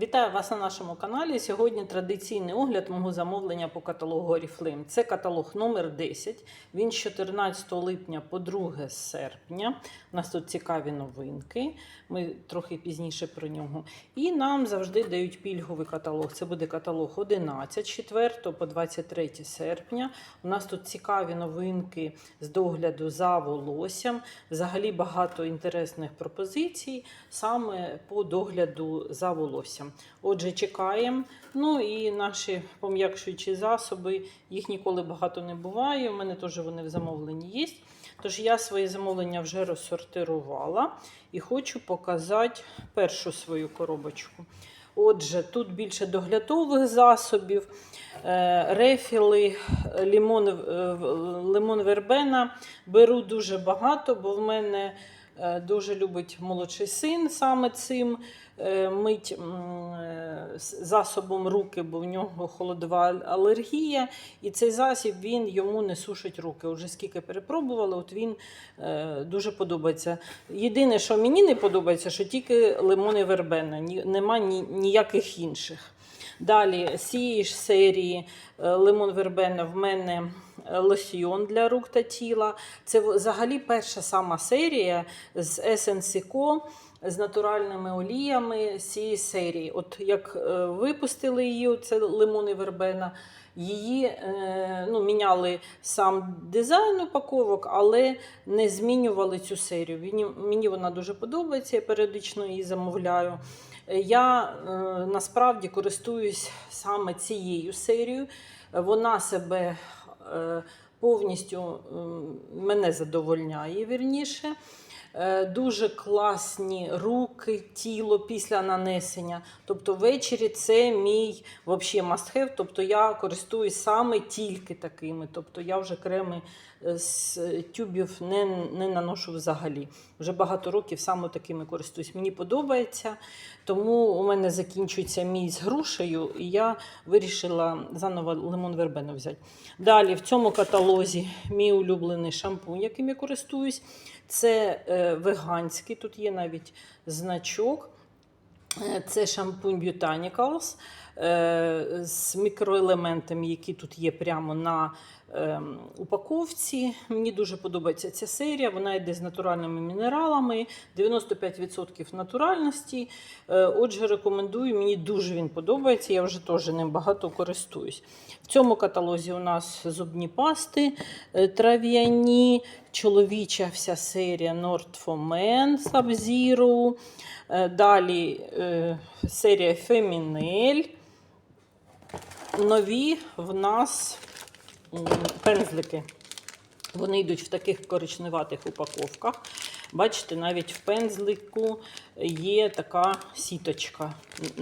Вітаю вас на нашому каналі. Сьогодні традиційний огляд мого замовлення по каталогу Oriflame. Це каталог номер 10. Він з 14 липня по 2 серпня. У нас тут цікаві новинки. Ми трохи пізніше про нього. І нам завжди дають пільговий каталог. Це буде каталог 11, 4 по 23 серпня. У нас тут цікаві новинки з догляду за волоссям. Взагалі багато інтересних пропозицій саме по догляду за волоссям. Отже, чекаємо. Ну і наші пом'якшуючі засоби, їх ніколи багато не буває. У мене теж вони в замовленні є. Тож я свої замовлення вже розсортирувала і хочу показати першу свою коробочку. Отже, тут більше доглядових засобів, е, рефіли, лимон, е, лимон вербена. Беру дуже багато, бо в мене е, дуже любить молодший син саме цим мить м, е, засобом руки, бо в нього холодова алергія. І цей засіб він йому не сушить руки. Уже скільки перепробували, от він е, дуже подобається. Єдине, що мені не подобається, що тільки лимони вербена, нема ніяких інших. Далі з цієї ж серії е, лимон вербена в мене е, лосьйон для рук та тіла. Це взагалі перша сама серія з Essence Co. З натуральними оліями цієї серії. От як е, випустили її, це лимон і вербена, її е, ну, міняли сам дизайн упаковок, але не змінювали цю серію. Мені, вона дуже подобається, я періодично її замовляю. Я е, насправді користуюсь саме цією серією. Вона себе повністю мене задовольняє вірніше. Е, Дуже класні руки, тіло після нанесення. Тобто ввечері це мій взагалі have. Тобто я користуюсь саме тільки такими. Тобто я вже креми з тюбів не, не наношу взагалі. Вже багато років саме такими користуюсь. Мені подобається, тому у мене закінчується мій з грушею, і я вирішила заново лимон вербену взяти. Далі в цьому каталозі мій улюблений шампунь, яким я користуюсь. Це е, веганський, тут є навіть значок. Е, Це шампунь Botanicals е, з мікроелементами, які тут є прямо на ем, упаковці. Мені дуже подобається ця серія. Вона йде з натуральними мінералами, 95% натуральності. Е, Отже, рекомендую, мені дуже він подобається. Я вже теж ним багато користуюсь. В цьому каталозі у нас зубні пасти, е, трав'яні, чоловіча вся серія Nord for Men Sub-Zero. Е, Далі е, серія Фемінель. Нові в нас пензлики. Вони йдуть в таких коричневатих упаковках. Бачите, навіть в пензлику є така сіточка,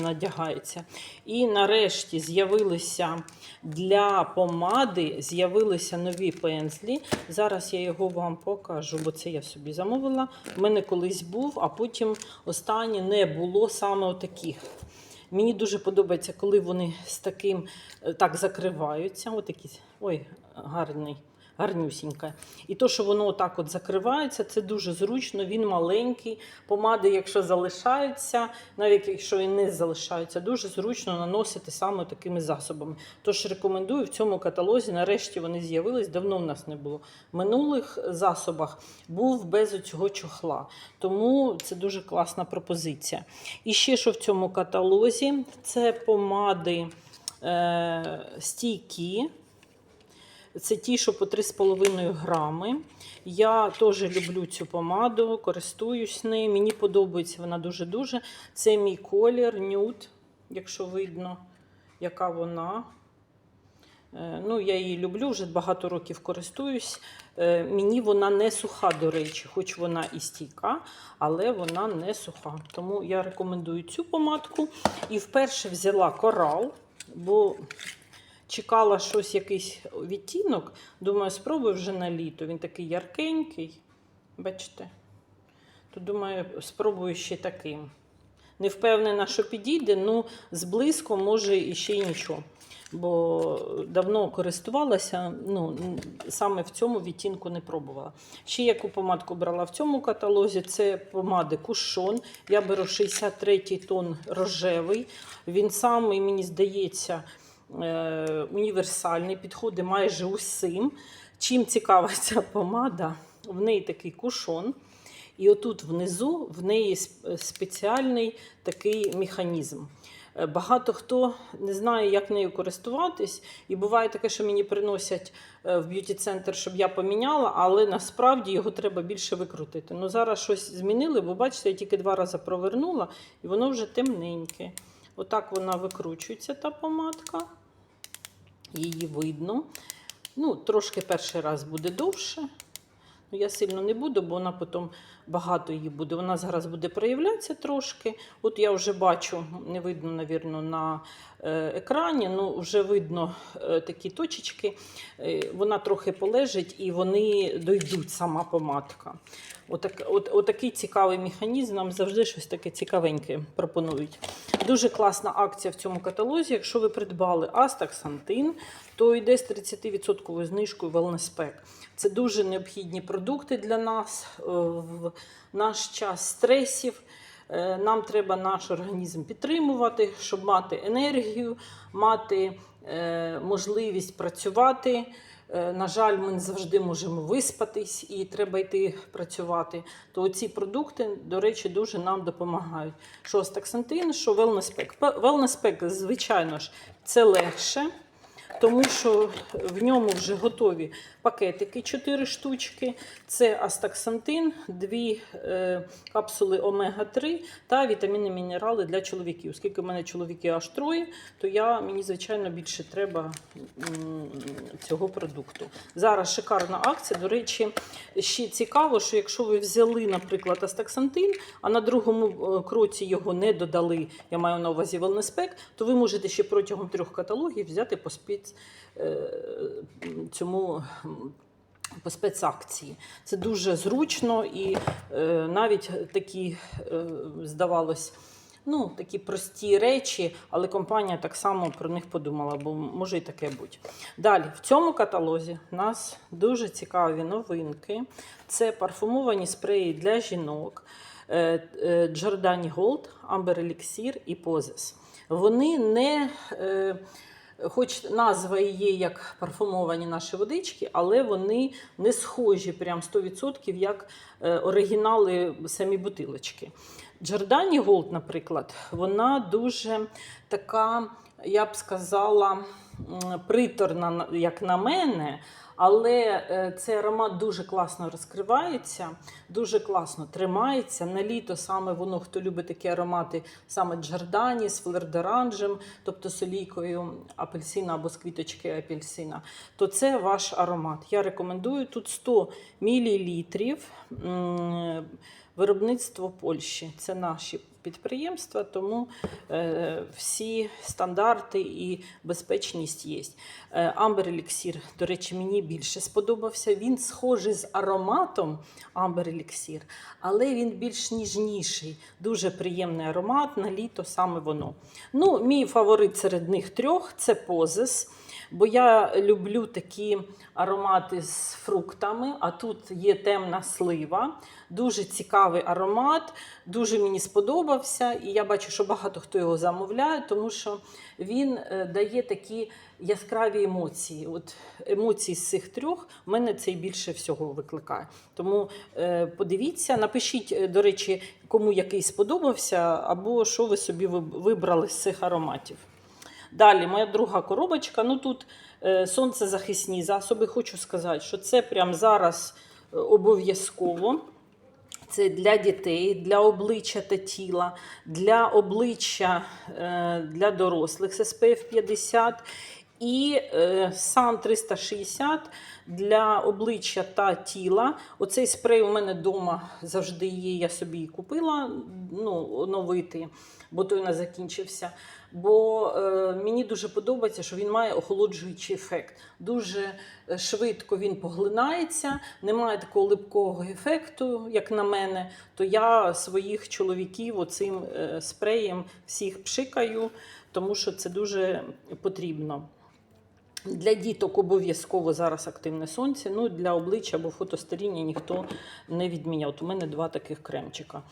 надягається. І нарешті з'явилися для помади з'явилися нові пензлі. Зараз я його вам покажу, бо це я собі замовила. У мене колись був, а потім останнє не було саме отаких. Мені дуже подобається, коли вони з таким е, так закриваються. Отакі, ой, гарний, гарнюсінька. І то, що воно отак от закривається, це дуже зручно, він маленький. Помади, якщо залишаються, навіть якщо і не залишаються, дуже зручно наносити саме такими засобами. Тож рекомендую в цьому каталозі. Нарешті вони з'явились, давно в нас не було. В минулих засобах був без цього чохла. Тому це дуже класна пропозиція. І ще що в цьому каталозі, це помади е, стійкі. Це ті, що по 3,5 грами. Я теж люблю цю помаду, користуюсь нею. Мені подобається вона дуже-дуже. Це мій колір, нюд, якщо видно, яка вона. Е, Ну, я її люблю, вже багато років користуюсь. Е, Мені вона не суха, до речі, хоч вона і стійка, але вона не суха. Тому я рекомендую цю помадку. І вперше взяла корал, бо чекала щось, якийсь відтінок. Думаю, спробую вже на літо. Він такий яркенький. Бачите? То думаю, спробую ще таким. Не впевнена, що підійде, ну зблизько може і ще й нічого. Бо давно користувалася, ну саме в цьому відтінку не пробувала. Ще яку помадку брала в цьому каталозі, це помади Кушон. Я беру 63-й тон рожевий. Він самий, мені здається, універсальний, підходить майже усім. Чим цікава ця помада? В неї такий кушон. І отут внизу в неї спеціальний такий механізм. Е, Багато хто не знає, як нею користуватись, і буває таке, що мені приносять е, в б'юті-центр, щоб я поміняла, але насправді його треба більше викрутити. Ну зараз щось змінили, бо бачите, я тільки два рази провернула, і воно вже темненьке. Отак вона викручується, та помадка. Її видно. Ну, трошки перший раз буде довше. Ну, я сильно не буду, бо вона потім багато її буде. Вона зараз буде проявлятися трошки. От я вже бачу, не видно, навірно, на екрані. Ну, вже видно е, такі точечки. Е, вона трохи полежить і вони дойдуть сама помадка. Отак, от, отакий цікавий механізм. Нам завжди щось таке цікавеньке пропонують. Дуже класна акція в цьому каталозі. Якщо ви придбали Астаксантин, то йде з 30% знижкою Wellness Це дуже необхідні продукти для нас е, в наш час стресів. Е, Нам треба наш організм підтримувати, щоб мати енергію, мати е, можливість працювати. Е, На жаль, ми не завжди можемо виспатись і треба йти працювати. То ці продукти, до речі, дуже нам допомагають. Що астаксантин, що Wellness Pack, звичайно ж, це легше, тому що в ньому вже готові пакетики 4 штучки. Це астаксантин, 2 е, капсули омега-3 та вітаміни мінерали для чоловіків. Оскільки в мене чоловіки аж троє, то я, мені, звичайно, більше треба цього продукту. Зараз шикарна акція. До речі, ще цікаво, що якщо ви взяли, наприклад, астаксантин, а на другому е, кроці його не додали, я маю на увазі Pack, то ви можете ще протягом трьох каталогів взяти по спец, е, цьому. По спецакції. Це дуже зручно і е, навіть такі, е, здавалось, ну, такі прості речі, але компанія так само про них подумала, бо може і таке бути. Далі, в цьому каталозі у нас дуже цікаві новинки. Це парфумовані спреї для жінок е, е, Giordani Gold, Amber Elixir і Poses. Вони не. Е, Хоч назва і є як парфумовані наші водички, але вони не схожі прям 100% як е, оригінали самі бутилочки. Джордані Голд, наприклад, вона дуже така, я б сказала, приторна, як на мене. Але е, цей аромат дуже класно розкривається, дуже класно тримається. На літо саме воно, хто любить такі аромати, саме джердані з флердоранжем, тобто солійкою апельсина або з квіточки апельсина, то це ваш аромат. Я рекомендую тут 100 мл виробництво Польщі. Це наші підприємства, тому е, всі стандарти і безпечність є. Амбер Еліксір, до речі, мені більше сподобався. Він схожий з ароматом Амбер Еліксір, але він більш ніжніший. Дуже приємний аромат на літо саме воно. Ну, мій фаворит серед них трьох це Позес. Бо я люблю такі аромати з фруктами, а тут є темна слива. Дуже цікавий аромат, дуже мені сподобався. І я бачу, що багато хто його замовляє, тому що він е, дає такі яскраві емоції. От емоції з цих трьох в мене цей більше всього викликає. Тому е, подивіться, напишіть, е, до речі, кому який сподобався, або що ви собі вибрали з цих ароматів. Далі, моя друга коробочка. Ну тут е, сонцезахисні засоби. Хочу сказати, що це прямо зараз е, обов'язково. Це для дітей, для обличчя та тіла, для обличчя е, для дорослих з SPF 50 і е, сан 360 для обличчя та тіла. Оцей спрей у мене вдома завжди є. Я собі і купила ну, оновити, бо той не закінчився. бо е, мені дуже подобається, що він має охолоджуючий ефект. Дуже е, швидко він поглинається, немає такого липкого ефекту, як на мене. То я своїх чоловіків оцим е, спреєм всіх пшикаю, тому що це дуже потрібно. Для діток обов'язково зараз активне сонце. Ну, для обличчя або фотостаріння ніхто не відміняв. От у мене два таких кремчика.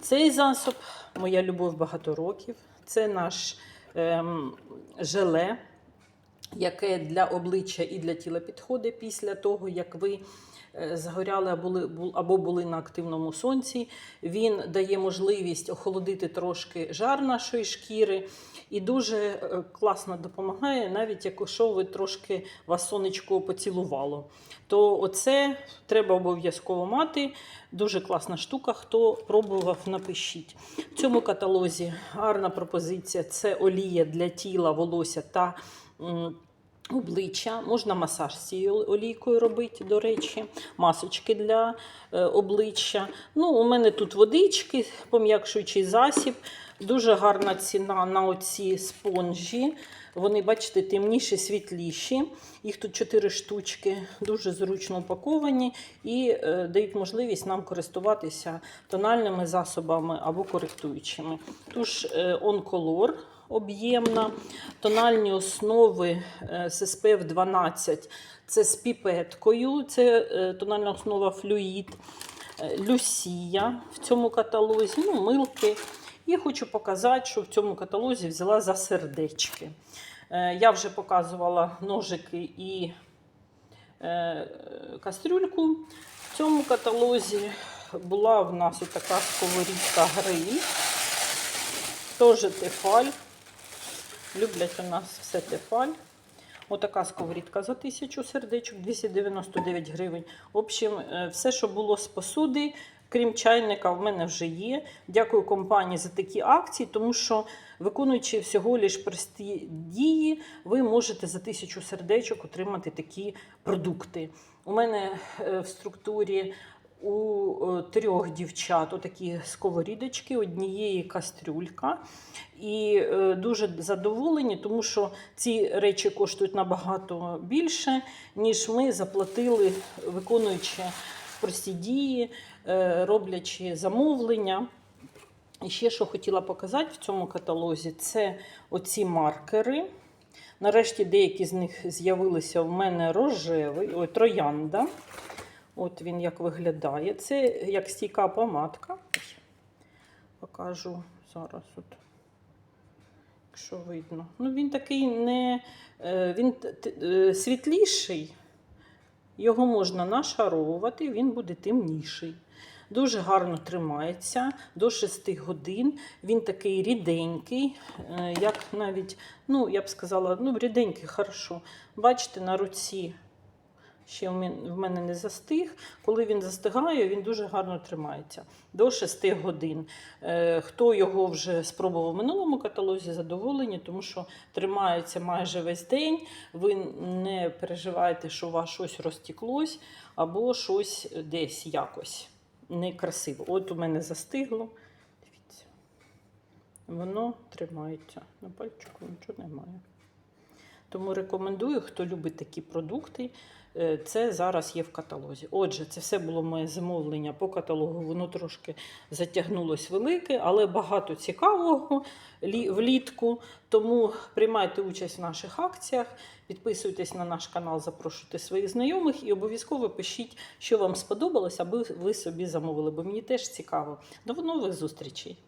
Цей засоб моя любов багато років. Це наш ем, желе, яке для обличчя і для тіла підходить після того, як ви згоряли або були, на активному сонці. Він дає можливість охолодити трошки жар нашої шкіри і дуже е, класно допомагає, навіть якщо ви трошки вас сонечко поцілувало. То оце треба обов'язково мати. Дуже класна штука. Хто пробував, напишіть. В цьому каталозі гарна пропозиція це олія для тіла, волосся та обличчя. Можна масаж з цією олійкою робити, до речі, масочки для е, обличчя. Ну, у мене тут водички, пом'якшуючий засіб. Дуже гарна ціна на оці спонжі. Вони, бачите, темніші, світліші. Їх тут 4 штучки, дуже зручно упаковані і е, дають можливість нам користуватися тональними засобами або коректуючими. Туш е, Oncolor об'ємна, тональні основи з SPF 12 це з піпеткою, це е, тональна основа флюїд, е, Люсія в цьому каталозі, ну, милки. І хочу показати, що в цьому каталозі взяла за сердечки. Е, Я вже показувала ножики і кастрюльку. В цьому каталозі була в нас така сковорідка гриль. Теж тефаль. Люблять у нас все тефаль. Отака сковорідка за 1000 сердечок, 299 гривень. В общем, е, все, що було з посуди, крім чайника, в мене вже є. Дякую компанії за такі акції, тому що, виконуючи всього лиш прості дії, ви можете за 1000 сердечок отримати такі продукти. У мене е, в структурі у е, трьох дівчат отакі сковорідочки, однієї кастрюлька. І е, дуже задоволені, тому що ці речі коштують набагато більше, ніж ми заплатили, виконуючи прості дії, е, роблячи замовлення. І ще що хотіла показати в цьому каталозі, це оці маркери. Нарешті деякі з них з'явилися в мене рожевий, ой, троянда. От він як виглядає. Це як стійка помадка. Покажу зараз. От. Якщо видно. Ну, він такий не е, він е, світліший. Його можна нашаровувати, він буде темніший. Дуже гарно тримається до 6 годин. Він такий ріденький, е, як навіть, ну, я б сказала, ну, ріденький, хорошо. Бачите, на руці ще в мене не застиг. Коли він застигає, він дуже гарно тримається до 6 годин. Е, Хто його вже спробував в минулому каталозі, задоволені, тому що тримається майже весь день. Ви не переживаєте, що у вас щось розтіклось або щось десь якось некрасиво. От у мене застигло. Дивіться. Воно тримається. На пальчику нічого немає. Тому рекомендую, хто любить такі продукти. е, Це зараз є в каталозі. Отже, це все було моє замовлення по каталогу. Воно трошки затягнулось велике, але багато цікавого влітку. Тому приймайте участь в наших акціях, підписуйтесь на наш канал, запрошуйте своїх знайомих і обов'язково пишіть, що вам сподобалось, аби ви собі замовили, бо мені теж цікаво. До нових зустрічей!